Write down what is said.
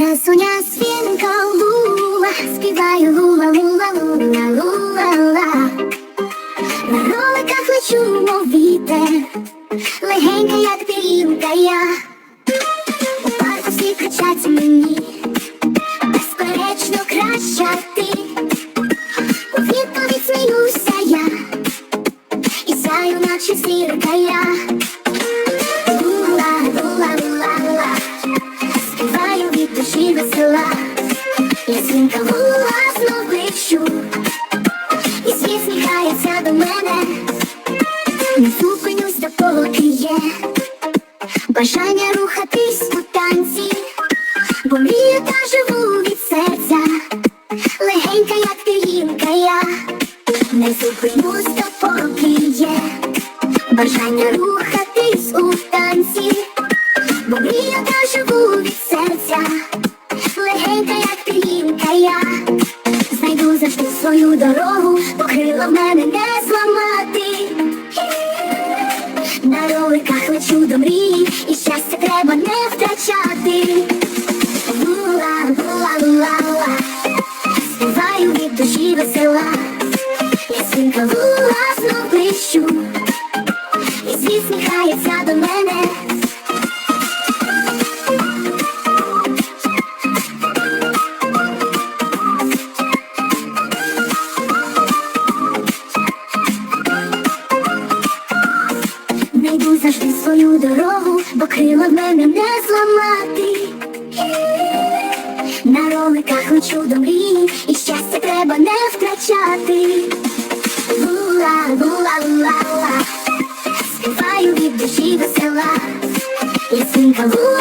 Красуня свінка лула, співаю лула, лула, лула, лула, ла. На роликах лечу, мов вітер, легенька, як пірінка я. У парку всі кричать мені, наче зірка я. Лула, лула, лула, ла. Співаю від душі весела, я свинка лула знов лечу, і світ до мене, не зупинюсь допоки є. Бажання рухатись у танці, бо мрію та живу бажання рухатись у танці. Бо мрію та живу від серця, легенька, як пір'їнка я знайду завжди свою дорогу, бо в мене не зламати. На роликах лечу до мрії, і щастя треба не втрачати. Лула, лула, лула, ла співаю від душі весела. Я свинка лула знов блищу, світ сміхається до мене. Завжди свою дорогу, бо крила в мене не зламати. На роликах лечу до мрії, і щастя треба не втрачати. Лула, лула, лула, ла Я свинка